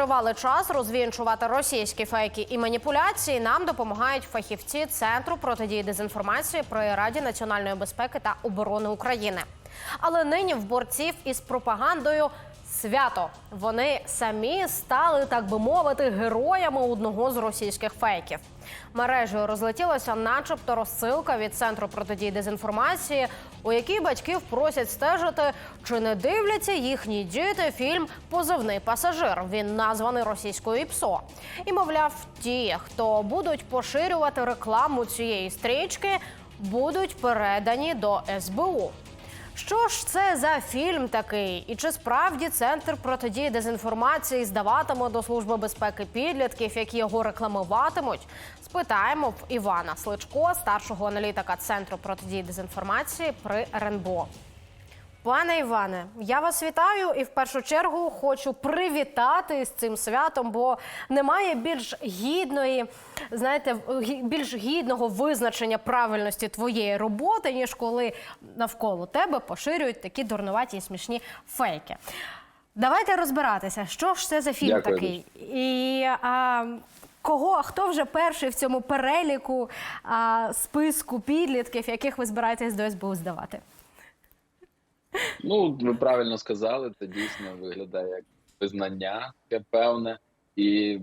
тривалий час розвінчувати російські фейки і маніпуляції нам допомагають фахівці Центру протидії дезінформації при Раді національної безпеки та оборони України. Але нині в борців із пропагандою свято. Вони самі стали, так би мовити, героями одного з російських фейків. Мережею розлетілася, начебто, розсилка від центру протидії дезінформації, у якій батьків просять стежити, чи не дивляться їхні діти фільм Позивний пасажир. Він названий російською ІПСО. І мовляв, ті, хто будуть поширювати рекламу цієї стрічки, будуть передані до СБУ. Що ж це за фільм такий? І чи справді центр протидії дезінформації здаватиме до служби безпеки підлітків, які його рекламуватимуть? Спитаємо в Івана Сличко, старшого аналітика центру протидії дезінформації при РНБО. Пане Іване, я вас вітаю і в першу чергу хочу привітати з цим святом, бо немає більш гідної, знаєте, більш гідного визначення правильності твоєї роботи, ніж коли навколо тебе поширюють такі дурнуваті і смішні фейки. Давайте розбиратися, що ж це за фільм Дякую такий, і а, кого, хто вже перший в цьому переліку а, списку підлітків, яких ви збираєтесь до СБУ здавати? Ну, ви правильно сказали, це дійсно виглядає як визнання таке певне, і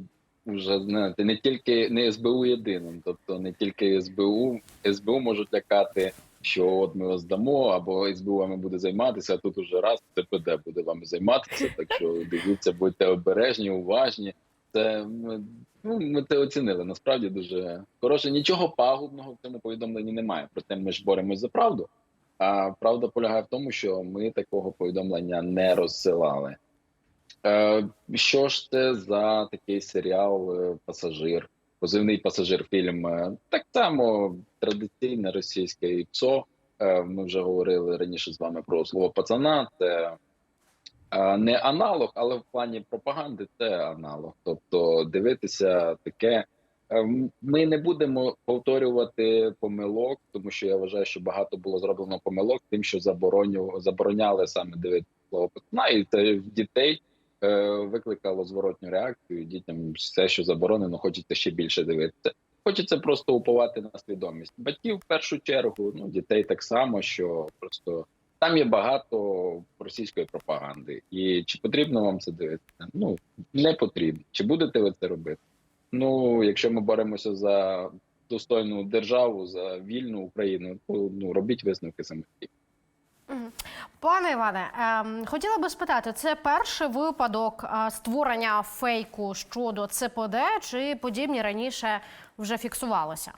вже знаєте, не тільки не СБУ єдиним, тобто не тільки СБУ, СБУ можуть лякати, що от ми вас дамо, або СБУ вами буде займатися, а тут уже раз ЦПД буде вами займатися. Так що дивіться, будьте обережні, уважні. Це ми, ну, ми це оцінили. Насправді дуже хороше. Нічого пагубного в цьому повідомленні немає. Проте ми ж боремось за правду. А правда полягає в тому, що ми такого повідомлення не розсилали. Е, що ж це за такий серіал е, Пасажир? Позивний пасажир фільм. Е, Так само традиційне російське ІПСО. Ми вже говорили раніше з вами про слово пацана. Це не аналог, але в плані пропаганди це аналог. Тобто дивитися таке. Ем, Ми не будемо повторювати помилок, тому що я вважаю, що багато було зроблено помилок, тим, що забороняли саме дивитися слово і це дітей е, викликало зворотню реакцію. Дітям все, що заборонено, хочеться ще більше дивитися. Хочеться просто уповати на свідомість батьків в першу чергу. Ну дітей так само, що просто там є багато російської пропаганди, і чи потрібно вам це дивитися? Ну не потрібно. Чи будете ви це робити? Ну, якщо ми боремося за достойну державу, за вільну Україну, то ну робіть висновки самостійно. Пане Іване, ем, хотіла би спитати, це перший випадок а, створення фейку щодо ЦПД, чи подібні раніше вже фіксувалися?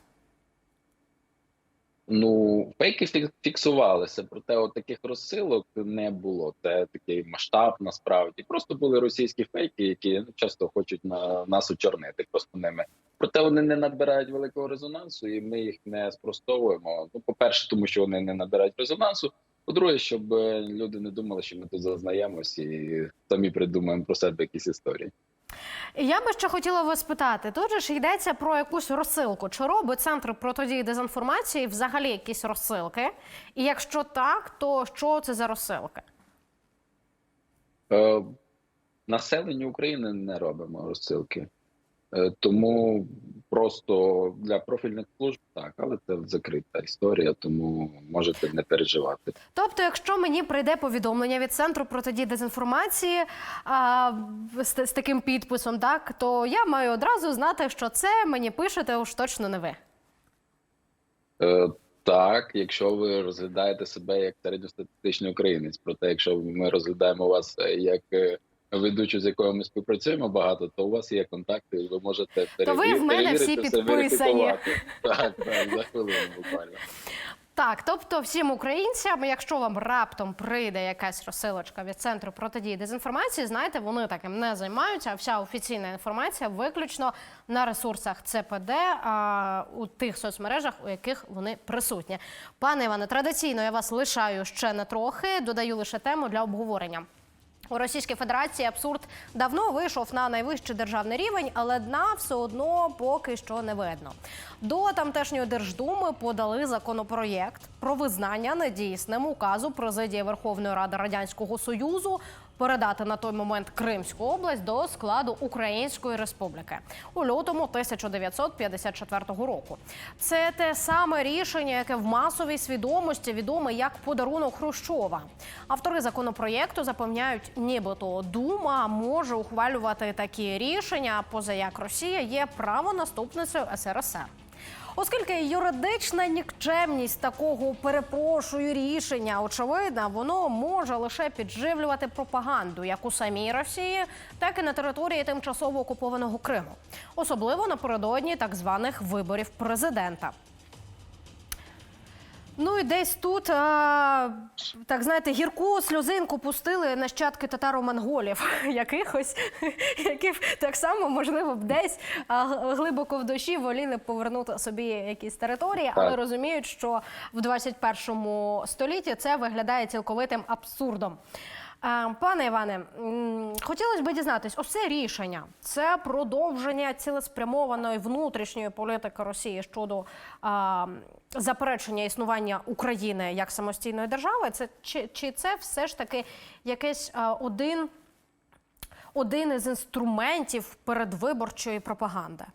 Ну, фейки фік- фіксувалися, проте от таких розсилок не було. Це такий масштаб насправді. Просто були російські фейки, які ну, часто хочуть на нас очорнити просто ними. Проте вони не набирають великого резонансу, і ми їх не спростовуємо. Ну, по-перше, тому що вони не набирають резонансу. По-друге, щоб е, люди не думали, що ми тут зазнаємось і самі придумаємо про себе якісь історії. Я би ще хотіла вас питати. тут же ж йдеться про якусь розсилку. Чи робить центр протидії дезінформації взагалі якісь розсилки? І якщо так, то що це за розсилки? Е, населенню України не робимо розсилки, тому просто для профільних служб так, але це закрита історія, тому можете не переживати. Тобто, якщо мені прийде повідомлення від центру протидії дезінформації а, з, з таким підписом, так то я маю одразу знати, що це мені пишете уж точно не ви. Е, Так, якщо ви розглядаєте себе як середньостатистичний українець, проте, якщо ми розглядаємо вас е, як е, ведучу, з якою ми співпрацюємо багато, то у вас є контакти, і ви можете То ви в мене всі підписані. Так, так, за хвилину буквально. Так, тобто всім українцям, якщо вам раптом прийде якась розсилочка від центру протидії дезінформації, знаєте, вони таким не займаються. а Вся офіційна інформація виключно на ресурсах ЦПД а, у тих соцмережах, у яких вони присутні. Пане Іване, традиційно я вас лишаю ще на трохи, додаю лише тему для обговорення. У Російській Федерації абсурд давно вийшов на найвищий державний рівень, але дна все одно поки що не видно. До тамтешньої держдуми подали законопроєкт про визнання недійсним указу президії Верховної Ради Радянського Союзу передати на той момент Кримську область до складу Української Республіки у лютому 1954 року. Це те саме рішення, яке в масовій свідомості відоме як подарунок Хрущова. Автори законопроєкту запевняють, нібито Дума може ухвалювати такі рішення, поза як Росія є правонаступницею СРСР. Оскільки юридична нікчемність такого перепрошую рішення очевидна, воно може лише підживлювати пропаганду як у самій Росії, так і на території тимчасово окупованого Криму, особливо напередодні так званих виборів президента. Ну і десь тут, а, так знаєте, гірку сльозинку пустили нащадки татаро-монголів, якихось, які так само, можливо, б десь а, глибоко в душі воліли повернути собі якісь території, але розуміють, що в 21 столітті це виглядає цілковитим абсурдом. Пане Іване, хотілося б дізнатись, ось це рішення це продовження цілеспрямованої внутрішньої політики Росії щодо а, заперечення існування України як самостійної держави. Це чи, чи це все ж таки якийсь а, один, один із інструментів передвиборчої пропаганди?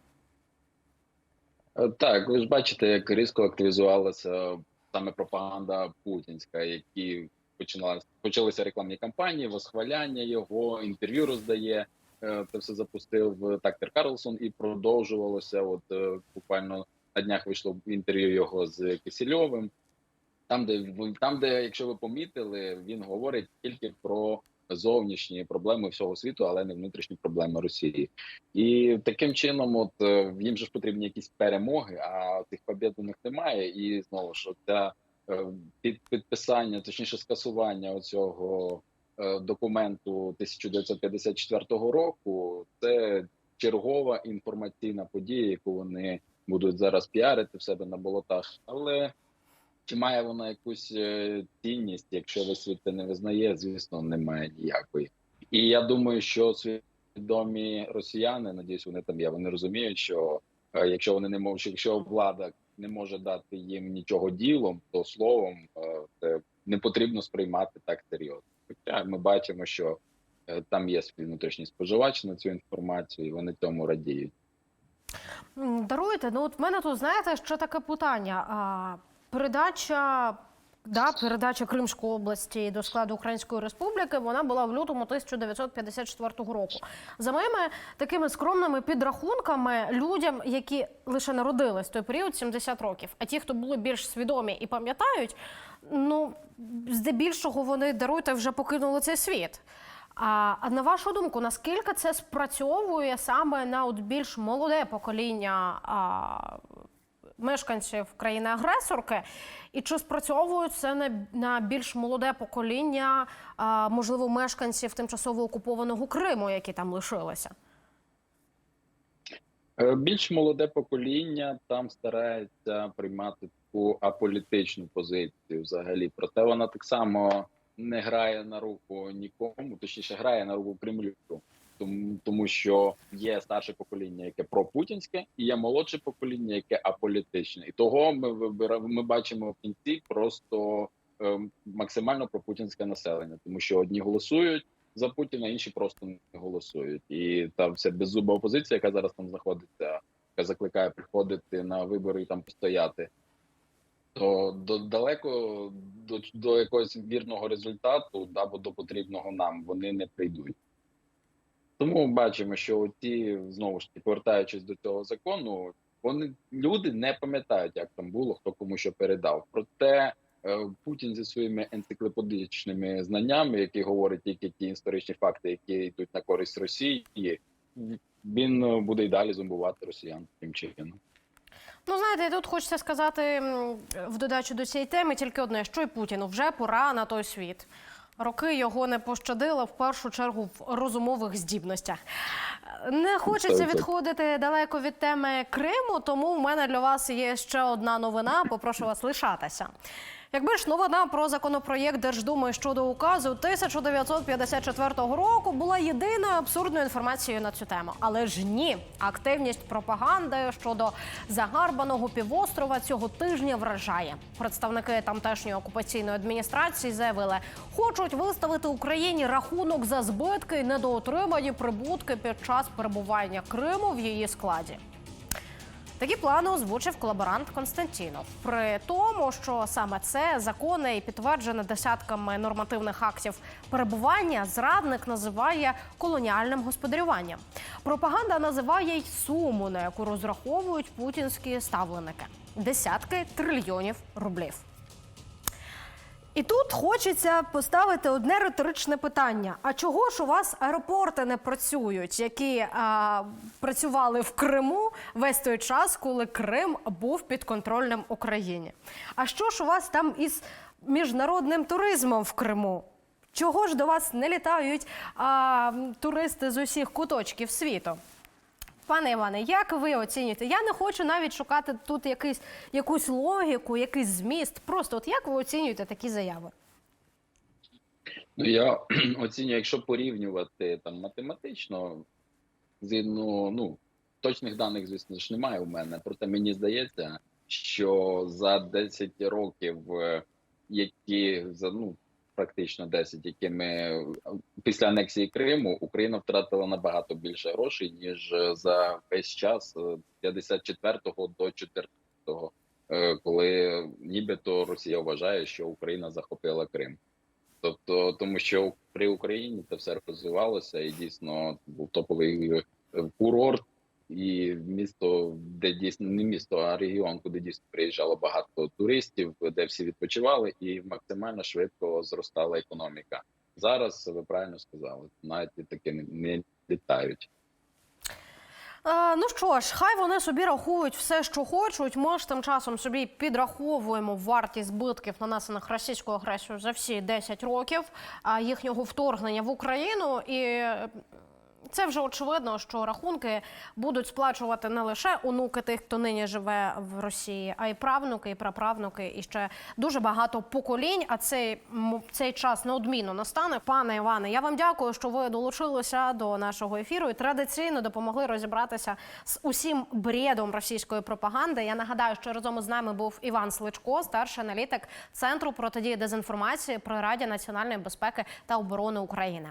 Е, Так, ви ж бачите, як різко активізувалася саме пропаганда путінська, які починалися почалися рекламні кампанії, восхваляння його, інтерв'ю роздає. Е, Це все запустив Тактер Карлсон і продовжувалося. От е, буквально на днях вийшло інтерв'ю його з Кисельовим. Там, де там, де, якщо ви помітили, він говорить тільки про зовнішні проблеми всього світу, але не внутрішні проблеми Росії. І таким чином, от е, їм же ж потрібні якісь перемоги, а у них немає. І знову ж ця е, під підписання, точніше скасування оцього е, документу 1954 року, це чергова інформаційна подія, яку вони будуть зараз піарити в себе на болотах. Але чи має вона якусь е, цінність, якщо весь світ не визнає, звісно, немає ніякої. І я думаю, що свідомі росіяни, надіюсь, вони там є. Вони розуміють, що е, якщо вони не можуть, якщо влада не може дати їм нічого ділом, то словом е, це не потрібно сприймати так серйозно. Хоча ми бачимо, що е, там є свій внутрішній споживач на цю інформацію, і вони цьому радіють. Даруйте, ну от в мене тут знаєте, що таке питання. А, передача, да, передача Кримської області до складу Української Республіки вона була в лютому 1954 року. За моїми такими скромними підрахунками, людям, які лише народились в той період, 70 років. А ті, хто були більш свідомі і пам'ятають, ну здебільшого вони даруйте вже покинули цей світ. А, а на вашу думку, наскільки це спрацьовує саме на от більш молоде покоління а, мешканців країни-агресорки? І чи спрацьовує це на, на більш молоде покоління, а, можливо, мешканців тимчасово окупованого Криму, які там лишилися? Е, Більш молоде покоління там старається приймати таку аполітичну позицію взагалі. Проте вона так само не грає на руку нікому, точніше грає на руку Кремлю. Тому, тому що є старше покоління, яке пропутінське, і є молодше покоління, яке аполітичне. І того ми вибираємо. Ми бачимо в кінці просто е, максимально пропутінське населення, тому що одні голосують за Путіна, інші просто не голосують. І та вся беззуба опозиція, яка зараз там знаходиться, яка закликає приходити на вибори і там постояти. То до далеко до, до якогось вірного результату або до потрібного нам вони не прийдуть. Тому бачимо, що ті знову ж таки повертаючись до цього закону, вони люди не пам'ятають, як там було, хто кому що передав. Проте е, Путін зі своїми енциклопедичними знаннями, які говорять тільки ті історичні факти, які йдуть на користь Росії, він е, буде й далі зомбувати росіян таким чином. Ну, знаєте, тут хочеться сказати в додачу до цієї теми тільки одне, що й Путіну вже пора на той світ. Роки його не пощадили в першу чергу в розумових здібностях. Не хочеться відходити далеко від теми Криму, тому в мене для вас є ще одна новина. Попрошу вас лишатися. Якби ж новина про законопроєкт Держдуми щодо указу 1954 року була єдиною абсурдною інформацією на цю тему, але ж ні, активність пропаганди щодо загарбаного півострова цього тижня вражає. Представники тамтешньої окупаційної адміністрації заявили, хочуть виставити Україні рахунок за збитки і недоотримані прибутки під час перебування Криму в її складі. Такі плани озвучив колаборант Константінов. При тому, що саме це законне і підтверджене десятками нормативних актів перебування, зрадник називає колоніальним господарюванням. Пропаганда називає й суму, на яку розраховують путінські ставленики десятки трильйонів рублів. І тут хочеться поставити одне риторичне питання: а чого ж у вас аеропорти не працюють, які а, працювали в Криму весь той час, коли Крим був підконтрольним Україні? А що ж у вас там із міжнародним туризмом в Криму? Чого ж до вас не літають а, туристи з усіх куточків світу? Пане Іване, як ви оцінюєте? Я не хочу навіть шукати тут якийсь, якусь логіку, якийсь зміст. Просто от як ви оцінюєте такі заяви? Ну я оцінюю, якщо порівнювати там математично, згідно ну точних даних, звісно ж, немає у мене. Проте мені здається, що за 10 років, е, які за ну практично 10, які ми е, після анексії Криму Україна втратила набагато більше грошей ніж е, за весь час е, 54-го до 14-го, е, коли нібито Росія вважає, що Україна захопила Крим. Тобто, тому що при Україні це все розвивалося, і дійсно був топовий е, курорт, і місто, де дійсно не місто, а регіон, куди дійсно приїжджало багато туристів, де всі відпочивали, і максимально швидко зростала економіка. Зараз ви правильно сказали, навіть таки не, літають. Ну що ж, хай вони собі рахують все, що хочуть. Ми ж тим часом собі підраховуємо вартість збитків, нанесених російською агресією за всі 10 років їхнього вторгнення в Україну. І це вже очевидно, що рахунки будуть сплачувати не лише онуки тих, хто нині живе в Росії, а й правнуки, і праправнуки, і ще дуже багато поколінь. А цей цей час неодмінно настане. Пане Іване, я вам дякую, що ви долучилися до нашого ефіру і традиційно допомогли розібратися з усім бредом російської пропаганди. Я нагадаю, що разом із нами був Іван Сличко, старший аналітик Центру протидії дезінформації при Раді національної безпеки та оборони України.